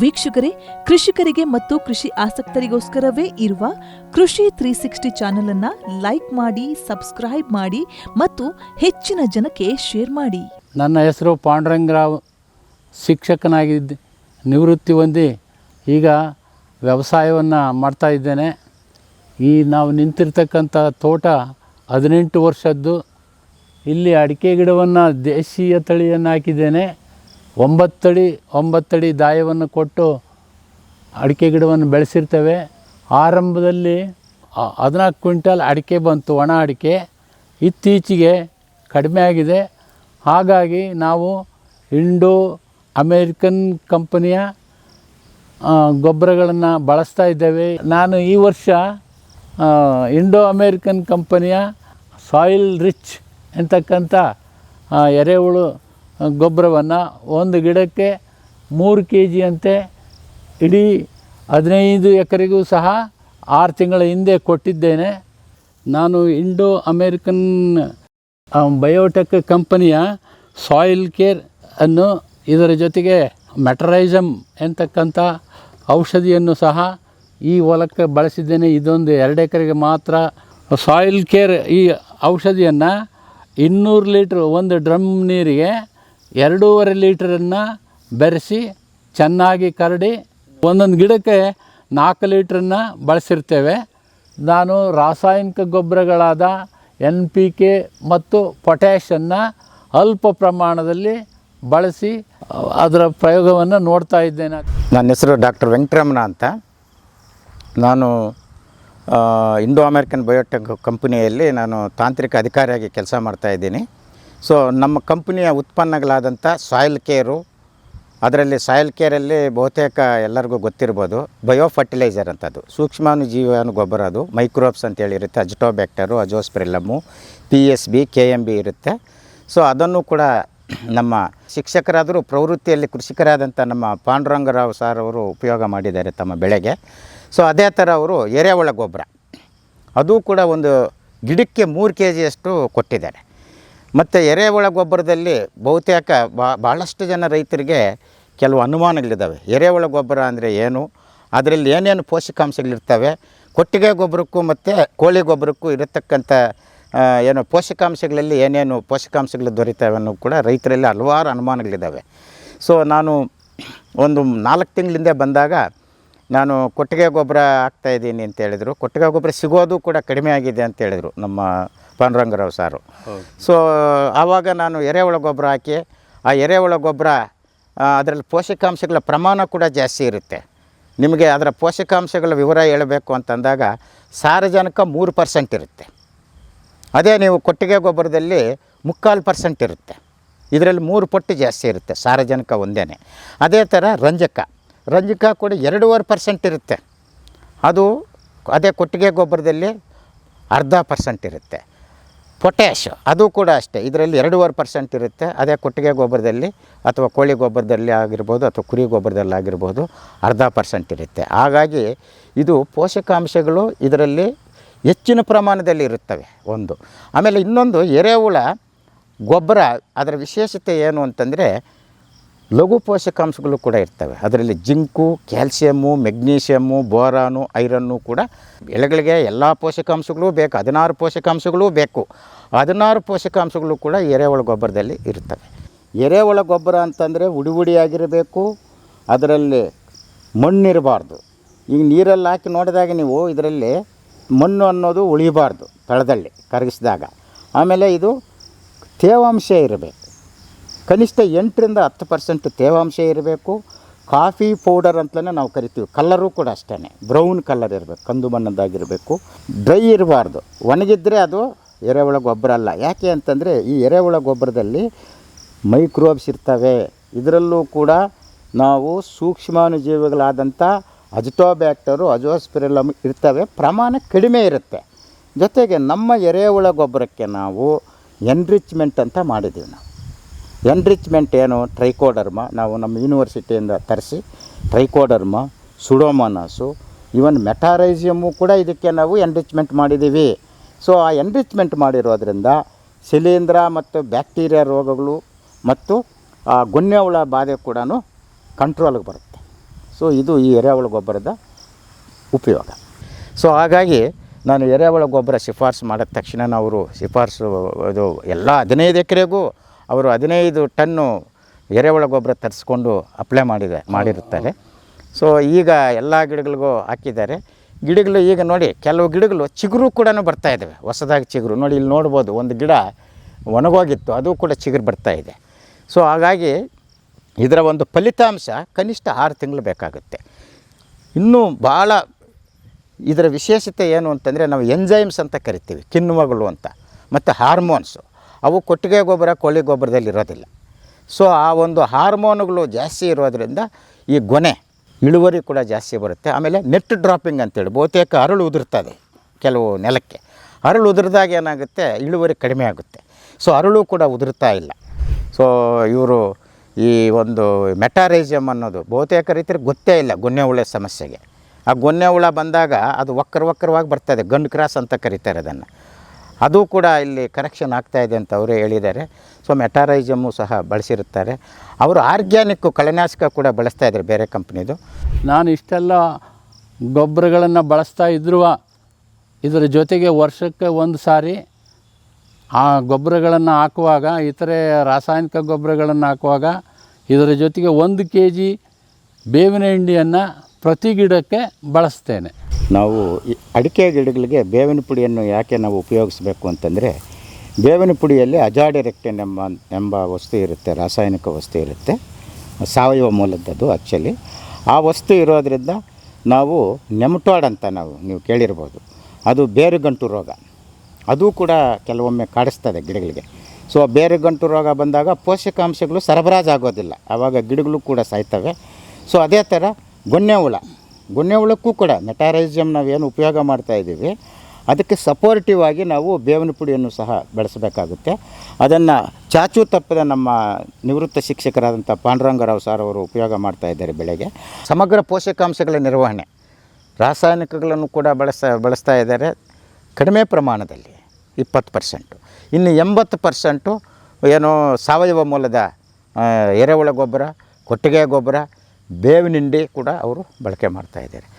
ವೀಕ್ಷಕರೇ, ಕೃಷಿಕರಿಗೆ ಮತ್ತು ಕೃಷಿ ಆಸಕ್ತರಿಗೋಸ್ಕರವೇ ಇರುವ ಕೃಷಿ ತ್ರೀ ಸಿಕ್ಸ್ಟಿ ಚಾನೆಲ್ ಅನ್ನ ಲೈಕ್ ಮಾಡಿ, ಸಬ್ಸ್ಕ್ರೈಬ್ ಮಾಡಿ ಮತ್ತು ಹೆಚ್ಚಿನ ಜನಕ್ಕೆ ಶೇರ್ ಮಾಡಿ. ನನ್ನ ಹೆಸರು ಪಾಂಡುರಂಗರಾವ್, ಶಿಕ್ಷಕನಾಗಿದ್ದು, ನಿವೃತ್ತಿ ಹೊಂದಿ ಈಗ ವ್ಯವಸಾಯವನ್ನು ಮಾಡ್ತಾ ಇದ್ದೇನೆ. ಈ ನಾವು ನಿಂತಿರ್ತಕ್ಕಂಥ ತೋಟ ಹದಿನೆಂಟು ವರ್ಷದ್ದು. ಇಲ್ಲಿ ಅಡಿಕೆ ಗಿಡವನ್ನು ದೇಶೀಯ ತಳಿಯನ್ನು ಹಾಕಿದ್ದೇನೆ ಒಂಬತ್ತಡಿ ಒಂಬತ್ತಡಿ ದಾಯವನ್ನು ಕೊಟ್ಟು ಅಡಿಕೆ ಗಿಡವನ್ನು ಬೆಳೆಸಿರ್ತೇವೆ. ಆರಂಭದಲ್ಲಿ ಹದಿನಾಲ್ಕು ಕ್ವಿಂಟಲ್ ಅಡಿಕೆ ಬಂತು ಒಣ ಅಡಿಕೆ. ಇತ್ತೀಚೆಗೆ ಕಡಿಮೆ ಆಗಿದೆ. ಹಾಗಾಗಿ ನಾವು ಇಂಡೋ ಅಮೇರಿಕನ್ ಕಂಪನಿಯ ಗೊಬ್ಬರಗಳನ್ನು ಬಳಸ್ತಾ ಇದ್ದೇವೆ. ನಾನು ಈ ವರ್ಷ ಇಂಡೋ ಅಮೇರಿಕನ್ ಕಂಪನಿಯ ಸಾಯಿಲ್ ರಿಚ್ ಎಂತಕ್ಕಂಥ ಆ, ಎರೆಹುಳು ಗೊಬ್ಬರವನ್ನು ಒಂದು ಗಿಡಕ್ಕೆ ಮೂರು ಕೆ ಜಿಯಂತೆ ಇಡೀ ಹದಿನೈದು ಎಕರೆಗೂ ಸಹ ಆರು ತಿಂಗಳ ಹಿಂದೆ ಕೊಟ್ಟಿದ್ದೇನೆ. ನಾನು ಇಂಡೋ ಅಮೇರಿಕನ್ ಬಯೋಟೆಕ್ ಕಂಪನಿಯ ಸಾಯಿಲ್ ಕೇರ್ ಅನ್ನು ಇದರ ಜೊತೆಗೆ ಮೆಟರೈಸಮ್ ಎಂತಕ್ಕಂಥ ಔಷಧಿಯನ್ನು ಸಹ ಈ ಹೊಲಕ್ಕೆ ಬಳಸಿದ್ದೇನೆ. ಇದೊಂದು ಎರಡು ಎಕರೆಗೆ ಮಾತ್ರ ಸಾಯಿಲ್ ಕೇರ್ ಈ ಔಷಧಿಯನ್ನು ಇನ್ನೂರು ಲೀಟ್ರ್ ಒಂದು ಡ್ರಮ್ ನೀರಿಗೆ ಎರಡೂವರೆ ಲೀಟ್ರನ್ನು ಬೆರೆಸಿ ಚೆನ್ನಾಗಿ ಕರಡಿ ಒಂದೊಂದು ಗಿಡಕ್ಕೆ ನಾಲ್ಕು ಲೀಟ್ರನ್ನು ಬಳಸಿರ್ತೇವೆ. ನಾನು ರಾಸಾಯನಿಕ ಗೊಬ್ಬರಗಳಾದ ಎನ್ ಪಿ ಕೆ ಮತ್ತು ಪೊಟ್ಯಾಷನ್ನು ಅಲ್ಪ ಪ್ರಮಾಣದಲ್ಲಿ ಬಳಸಿ, ಅದರ ಪ್ರಯೋಗವನ್ನು ನೋಡ್ತಾ ಇದ್ದೇನೆ. ನನ್ನ ಹೆಸರು ಡಾಕ್ಟರ್ ವೆಂಕಟರಮಣ ಅಂತ. ನಾನು ಇಂಡೋ ಅಮೇರಿಕನ್ ಬಯೋಟೆಕ್ ಕಂಪನಿಯಲ್ಲಿ ನಾನು ತಾಂತ್ರಿಕ ಅಧಿಕಾರಿಯಾಗಿ ಕೆಲಸ ಮಾಡ್ತಾ ಇದ್ದೀನಿ. ಸೊ ನಮ್ಮ ಕಂಪ್ನಿಯ ಉತ್ಪನ್ನಗಳಾದಂಥ ಸಾಯಿಲ್ ಕೇರು ಅದರಲ್ಲಿ ಸಾಯಿಲ್ ಕೇರಲ್ಲಿ ಬಹುತೇಕ ಎಲ್ಲರಿಗೂ ಗೊತ್ತಿರ್ಬೋದು. ಬಯೋ ಫರ್ಟಿಲೈಸರ್ ಅಂಥದ್ದು ಸೂಕ್ಷ್ಮಾನು ಜೀವಾನು ಗೊಬ್ಬರ ಅದು. ಮೈಕ್ರೋಬ್ಸ್ ಅಂತೇಳಿ ಇರುತ್ತೆ. Azotobacter azospirillum P S B K M B ಇರುತ್ತೆ. ಸೊ ಅದನ್ನು ಕೂಡ ನಮ್ಮ ಶಿಕ್ಷಕರಾದರೂ ಪ್ರವೃತ್ತಿಯಲ್ಲಿ ಕೃಷಿಕರಾದಂಥ ನಮ್ಮ ಪಾಂಡುರಂಗರಾವ್ ಸಾರ್ ಅವರು ಉಪಯೋಗ ಮಾಡಿದ್ದಾರೆ ತಮ್ಮ ಬೆಳೆಗೆ. ಸೊ ಅದೇ ಥರ ಅವರು ಎರೆಹುಳ ಗೊಬ್ಬರ. ಅದು ಕೂಡ ಒಂದು ಗಿಡಕ್ಕೆ ಮೂರು ಕೆ ಜಿಯಷ್ಟು ಕೊಟ್ಟಿದ್ದಾರೆ. ಮತ್ತು ಎರೆಹುಳ ಗೊಬ್ಬರದಲ್ಲಿ ಬಹುತೇಕ ಭಾಳಷ್ಟು ಜನ ರೈತರಿಗೆ ಕೆಲವು ಅನುಮಾನಗಳಿದ್ದಾವೆ. ಎರೆಹುಳ ಗೊಬ್ಬರ ಅಂದರೆ ಏನು? ಅದರಲ್ಲಿ ಏನೇನು ಪೋಷಕಾಂಶಗಳಿರ್ತವೆ? ಕೊಟ್ಟಿಗೆ ಗೊಬ್ಬರಕ್ಕೂ ಮತ್ತು ಕೋಳಿ ಗೊಬ್ಬರಕ್ಕೂ ಇರತಕ್ಕಂಥ ಏನು ಪೋಷಕಾಂಶಗಳಲ್ಲಿ ಏನೇನು ಪೋಷಕಾಂಶಗಳು ದೊರೀತವೆ ಅನ್ನೋ ಕೂಡ ರೈತರಲ್ಲಿ ಹಲವಾರು ಅನುಮಾನಗಳಿದ್ದಾವೆ. ಸೊ, ನಾನು ಒಂದು ನಾಲ್ಕು ತಿಂಗಳಿಂದ ಬಂದಾಗ ನಾನು ಕೊಟ್ಟಿಗೆ ಗೊಬ್ಬರ ಹಾಕ್ತಾ ಇದ್ದೀನಿ ಅಂತ ಹೇಳಿದರು. ಕೊಟ್ಟಿಗೆ ಗೊಬ್ಬರ ಸಿಗೋದು ಕೂಡ ಕಡಿಮೆ ಆಗಿದೆ ಅಂತ ಹೇಳಿದರು ನಮ್ಮ ಪಾಂಡುರಂಗರಾವ್ ಸಾರು. ಸೊ ಆವಾಗ ನಾನು ಎರೆಹುಳ ಗೊಬ್ಬರ ಹಾಕಿ ಆ ಎರೆಹುಳ ಗೊಬ್ಬರ ಅದರಲ್ಲಿ ಪೋಷಕಾಂಶಗಳ ಪ್ರಮಾಣ ಕೂಡ ಜಾಸ್ತಿ ಇರುತ್ತೆ. ನಿಮಗೆ ಅದರ ಪೋಷಕಾಂಶಗಳ ವಿವರ ಹೇಳಬೇಕು ಅಂತಂದಾಗ ಸಾರಜನಕ ಮೂರು ಪರ್ಸೆಂಟ್ ಇರುತ್ತೆ. ಅದೇ ನೀವು ಕೊಟ್ಟಿಗೆ ಗೊಬ್ಬರದಲ್ಲಿ ಮುಕ್ಕಾಲು ಪರ್ಸೆಂಟ್ ಇರುತ್ತೆ. ಇದರಲ್ಲಿ ಮೂರು ಪಟ್ಟು ಜಾಸ್ತಿ ಇರುತ್ತೆ ಸಾರಜನಕ ಒಂದೇ ಅದೇ ಥರ ರಂಜಕ. ರಂಜಕ ಕೂಡ ಎರಡೂವರೆ ಪರ್ಸೆಂಟ್ ಇರುತ್ತೆ. ಅದು ಅದೇ ಕೊಟ್ಟಿಗೆ ಗೊಬ್ಬರದಲ್ಲಿ ಅರ್ಧ ಪರ್ಸೆಂಟ್ ಇರುತ್ತೆ. ಪೊಟ್ಯಾಶ್ ಅದು ಕೂಡ ಅಷ್ಟೇ, ಇದರಲ್ಲಿ ಎರಡೂವರೆ ಪರ್ಸೆಂಟ್ ಇರುತ್ತೆ. ಅದೇ ಕೊಟ್ಟಿಗೆ ಗೊಬ್ಬರದಲ್ಲಿ ಅಥವಾ ಕೋಳಿ ಗೊಬ್ಬರದಲ್ಲಿ ಆಗಿರ್ಬೋದು ಅಥವಾ ಕುರಿ ಗೊಬ್ಬರದಲ್ಲಿ ಆಗಿರ್ಬೋದು ಅರ್ಧ ಪರ್ಸೆಂಟ್ ಇರುತ್ತೆ. ಹಾಗಾಗಿ ಇದು ಪೋಷಕಾಂಶಗಳು ಇದರಲ್ಲಿ ಹೆಚ್ಚಿನ ಪ್ರಮಾಣದಲ್ಲಿ ಇರುತ್ತವೆ ಒಂದು. ಆಮೇಲೆ ಇನ್ನೊಂದು ಎರೆಹುಳ ಗೊಬ್ಬರ ಅದರ ವಿಶೇಷತೆ ಏನು ಅಂತಂದರೆ ಲಘು ಪೋಷಕಾಂಶಗಳು ಕೂಡ ಇರ್ತವೆ. ಅದರಲ್ಲಿ zinc, calcium, magnesium, boron, iron ಕೂಡ ಎಲೆಗಳಿಗೆ ಎಲ್ಲ ಪೋಷಕಾಂಶಗಳು ಬೇಕು. ಹದಿನಾರು ಪೋಷಕಾಂಶಗಳೂ ಬೇಕು. ಹದಿನಾರು ಪೋಷಕಾಂಶಗಳು ಕೂಡ ಎರೆಹುಳ ಗೊಬ್ಬರದಲ್ಲಿ ಇರ್ತವೆ. ಎರೆಹುಳ ಗೊಬ್ಬರ ಅಂತಂದರೆ ಉಡಿ ಉಡಿಯಾಗಿರಬೇಕು ಅದರಲ್ಲಿ ಮಣ್ಣಿರಬಾರ್ದು. ಈಗ ನೀರಲ್ಲಿ ಹಾಕಿ ನೋಡಿದಾಗ ನೀವು ಇದರಲ್ಲಿ ಮಣ್ಣು ಅನ್ನೋದು ಉಳಿಬಾರ್ದು ತಳದಲ್ಲಿ ಕರಗಿಸಿದಾಗ. ಆಮೇಲೆ ಇದು ತೇವಾಂಶ ಇರಬೇಕು. ಕನಿಷ್ಠ ಎಂಟರಿಂದ ಹತ್ತು ಪರ್ಸೆಂಟ್ ತೇವಾಂಶ ಇರಬೇಕು. ಕಾಫಿ ಪೌಡರ್ ಅಂತಲೇ ನಾವು ಕರಿತೀವಿ. ಕಲ್ಲರು ಕೂಡ ಅಷ್ಟೇ ಬ್ರೌನ್ ಕಲರ್ ಇರಬೇಕು. ಕಂದು ಬಣ್ಣದ್ದಾಗಿರಬೇಕು ಡ್ರೈ ಇರಬಾರ್ದು. ಒಣಗಿದ್ರೆ ಅದು ಎರೆಹುಳ ಗೊಬ್ಬರ ಅಲ್ಲ. ಯಾಕೆ ಅಂತಂದರೆ ಈ ಎರೆಹುಳ ಗೊಬ್ಬರದಲ್ಲಿ ಮೈಕ್ರೋಬ್ಸ್ ಇರ್ತವೆ. ಇದರಲ್ಲೂ ಕೂಡ ನಾವು ಸೂಕ್ಷ್ಮಾಣುಜೀವಿಗಳಾದಂಥ ಅಜಿಟೋಬ್ಯಾಕ್ಟರು ಅಜೋಸ್ಪಿರಲಮ್ ಇರ್ತವೆ. ಪ್ರಮಾಣ ಕಡಿಮೆ ಇರುತ್ತೆ. ಜೊತೆಗೆ ನಮ್ಮ ಎರೆಹುಳ ಗೊಬ್ಬರಕ್ಕೆ ನಾವು ಎನ್ರಿಚ್ಮೆಂಟ್ ಅಂತ ಮಾಡಿದ್ದೀವಿ ನಾವು. ಎನ್ರಿಚ್ಮೆಂಟ್ ಏನು ಟ್ರೈಕೋಡರ್ಮ ನಾವು ನಮ್ಮ ಯೂನಿವರ್ಸಿಟಿಯಿಂದ ತರಿಸಿ ಟ್ರೈಕೋಡರ್ಮ ಸುಡೋಮೋನಾಸು ಇವನ್ ಮೆಟಾರೈಸಿಯಮ್ಮು ಕೂಡ ಇದಕ್ಕೆ ನಾವು ಎನ್ರಿಚ್ಮೆಂಟ್ ಮಾಡಿದ್ದೀವಿ. ಸೊ ಆ ಎನ್ರಿಚ್ಮೆಂಟ್ ಮಾಡಿರೋದ್ರಿಂದ ಶಿಲೀಂಧ್ರ ಮತ್ತು ಬ್ಯಾಕ್ಟೀರಿಯಾ ರೋಗಗಳು ಮತ್ತು, ಆ ಹುಳ ಬಾಧೆ ಕೂಡ ಕಂಟ್ರೋಲ್ಗೆ ಬರುತ್ತೆ. ಸೊ ಇದು ಈ ಎರೆಹುಳ ಗೊಬ್ಬರದ ಉಪಯೋಗ. ಸೊ ಹಾಗಾಗಿ ನಾನು ಎರೆಹುಳ ಗೊಬ್ಬರ ಶಿಫಾರಸು ಮಾಡಿದ ತಕ್ಷಣ ಅವರು ಶಿಫಾರಸು ಇದು ಎಲ್ಲ ಹದಿನೈದು ಎಕರೆಗೂ ಅವರು ಹದಿನೈದು ಟನ್ನು ಎರೆಹುಳ ಗೊಬ್ಬರ ತರಿಸ್ಕೊಂಡು ಅಪ್ಲೈ ಮಾಡಿದೆ, ಮಾಡಿರುತ್ತಾರೆ. ಸೊ ಈಗ ಎಲ್ಲ ಗಿಡಗಳಿಗೂ ಹಾಕಿದ್ದಾರೆ. ಗಿಡಗಳು ಈಗ ನೋಡಿ, ಕೆಲವು ಗಿಡಗಳು ಚಿಗುರು ಕೂಡ ಬರ್ತಾ ಇದ್ದಾವೆ. ಹೊಸದಾಗಿ ಚಿಗುರು. ನೋಡಿ, ಇಲ್ಲಿ ನೋಡ್ಬೋದು, ಒಂದು ಗಿಡ ಒಣಗೋಗಿತ್ತು, ಅದು ಕೂಡ ಚಿಗುರು ಬರ್ತಾ ಇದೆ. ಸೊ ಹಾಗಾಗಿ ಇದರ ಒಂದು ಫಲಿತಾಂಶ ಕನಿಷ್ಠ ಆರು ತಿಂಗಳು ಬೇಕಾಗುತ್ತೆ. ಇನ್ನೂ ಭಾಳ ಇದರ ವಿಶೇಷತೆ ಏನು ಅಂತಂದರೆ, ನಾವು ಎಂಜೈಮ್ಸ್ ಅಂತ ಕರಿತೀವಿ, ಕಿಣ್ವಗಳು ಅಂತ, ಮತ್ತು ಹಾರ್ಮೋನ್ಸು ಅವು ಕೊಟ್ಟಿಗೆ ಗೊಬ್ಬರ, ಕೋಳಿ ಗೊಬ್ಬರದಲ್ಲಿ ಇರೋದಿಲ್ಲ. ಸೊ ಆ ಒಂದು ಹಾರ್ಮೋನುಗಳು ಜಾಸ್ತಿ ಇರೋದರಿಂದ ಈ ಗೊನೆ ಇಳುವರಿ ಕೂಡ ಜಾಸ್ತಿ ಬರುತ್ತೆ. ಆಮೇಲೆ ನೆಟ್ ಡ್ರಾಪಿಂಗ್ ಅಂತೇಳಿ ಬಹುತೇಕ ಅರಳು ಉದುರ್ತದೆ ಕೆಲವು ನೆಲಕ್ಕೆ. ಅರಳು ಉದುರಿದಾಗ ಏನಾಗುತ್ತೆ? ಇಳುವರಿ ಕಡಿಮೆ ಆಗುತ್ತೆ. ಸೊ ಅರಳು ಕೂಡ ಉದುರ್ತಾ ಇಲ್ಲ. ಸೊ ಇವರು ಈ ಒಂದು ಮೆಟಾರೈಸಮ್ ಅನ್ನೋದು ಬಹುತೇಕ ರೈತರಿಗೆ ಗೊತ್ತೇ ಇಲ್ಲ ಗೊನ್ನೆ ಹುಳ ಸಮಸ್ಯೆಗೆ. ಆ ಗೊನ್ನೆ ಹುಳ ಬಂದಾಗ ಅದು ವಕ್ರ ವಕ್ರವಾಗಿ ಬರ್ತದೆ. ಗಂಡು ಕ್ರಾಸ್ ಅಂತ ಕರೀತಾರೆ ಅದನ್ನು. ಅದು ಕೂಡ ಇಲ್ಲಿ ಕರೆಕ್ಷನ್ ಆಗ್ತಾ ಇದೆ ಅಂತ ಅವರೇ ಹೇಳಿದ್ದಾರೆ. ಸೊ ಮೆಟಾರೈಸಮು ಸಹ ಬಳಸಿರುತ್ತಾರೆ. ಅವರು ಆರ್ಗ್ಯಾನಿಕ್ಕು ಕಳೆನಾಶಕ ಕೂಡ ಬಳಸ್ತಾ ಇದ್ದಾರೆ ಬೇರೆ ಕಂಪ್ನಿದು. ನಾನು ಇಷ್ಟೆಲ್ಲ ಗೊಬ್ಬರಗಳನ್ನು ಬಳಸ್ತಾ ಇದ್ರೂ ಇದರ ಜೊತೆಗೆ ವರ್ಷಕ್ಕೆ ಒಂದು ಸಾರಿ ಆ ಗೊಬ್ಬರಗಳನ್ನು ಹಾಕುವಾಗ, ಇತರೆ ರಾಸಾಯನಿಕ ಗೊಬ್ಬರಗಳನ್ನು ಹಾಕುವಾಗ ಇದರ ಜೊತೆಗೆ ಒಂದು ಕೆ ಜಿ ಬೇವಿನ ಹಿಂಡಿಯನ್ನು ಪ್ರತಿ ಗಿಡಕ್ಕೆ ಬಳಸ್ತೇನೆ. ನಾವು ಅಡಿಕೆ ಗಿಡಗಳಿಗೆ ಬೇವಿನ ಪುಡಿಯನ್ನು ಯಾಕೆ ನಾವು ಉಪಯೋಗಿಸಬೇಕು ಅಂತಂದರೆ, ಬೇವಿನ ಪುಡಿಯಲ್ಲಿ ಅಜಾಡಿರೆಕ್ಟಿನ್ ಎಂಬ ಎಂಬ ವಸ್ತು ಇರುತ್ತೆ, ರಾಸಾಯನಿಕ ವಸ್ತು ಇರುತ್ತೆ. ಸಾವಯವ ಮೂಲದ್ದು ಆ್ಯಕ್ಚುಲಿ ಆ ವಸ್ತು ಇರೋದರಿಂದ ನಾವು ನೆಮಟೋಡ್ ಅಂತ ನಾವು, ನೀವು ಕೇಳಿರ್ಬೋದು. ಅದು ಬೇರುಗಂಟು ರೋಗ. ಅದು ಕೂಡ ಕೆಲವೊಮ್ಮೆ ಕಾಡಿಸ್ತದೆ ಗಿಡಗಳಿಗೆ. ಸೊ ಬೇರುಗಂಟು ರೋಗ ಬಂದಾಗ ಪೋಷಕಾಂಶಗಳು ಸರಬರಾಜು ಆಗೋದಿಲ್ಲ ಆವಾಗ ಗಿಡಗಳು ಕೂಡ ಸಾಯ್ತವೆ. ಸೊ ಅದೇ ಥರ ಗೊನ್ನೆ ಹುಳ. ಹುಳಕ್ಕೂ ಕೂಡ ಮೆಟಾರೈಸಮ್ ನಾವೇನು ಉಪಯೋಗ ಮಾಡ್ತಾ ಇದ್ದೀವಿ. ಅದಕ್ಕೆ ಸಪೋರ್ಟಿವ್ ಆಗಿ ನಾವು ಬೇವಿನ ಪುಡಿಯನ್ನು ಸಹ ಬೆಳೆಸಬೇಕಾಗುತ್ತೆ. ಅದನ್ನು ಚಾಚು ತಪ್ಪದ ನಮ್ಮ ನಿವೃತ್ತ ಶಿಕ್ಷಕರಾದಂಥ ಪಾಂಡುರಂಗರಾವ್ ಸರ್ ಅವರು ಉಪಯೋಗ ಮಾಡ್ತಾ ಇದ್ದಾರೆ ಬೆಳೆಗೆ. ಸಮಗ್ರ ಪೋಷಕಾಂಶಗಳ ನಿರ್ವಹಣೆ. ರಾಸಾಯನಿಕಗಳನ್ನು ಕೂಡ ಬಳಸ, ಬಳಸ್ತಾ ಇದ್ದಾರೆ. ಕಡಿಮೆ ಪ್ರಮಾಣದಲ್ಲಿ ಇಪ್ಪತ್ತು ಪರ್ಸೆಂಟು. ಇನ್ನು ಎಂಬತ್ತು ಪರ್ಸೆಂಟು ಏನು ಸಾವಯವ ಮೂಲದ ಎರೆಹುಳ ಗೊಬ್ಬರ, ಕೊಟ್ಟಿಗೆ ಗೊಬ್ಬರ ಬೇವಿನ ಹಿಂಡಿ ಕೂಡ ಅವರು ಬಳಕೆ ಮಾಡ್ತಾ ಇದ್ದಾರೆ.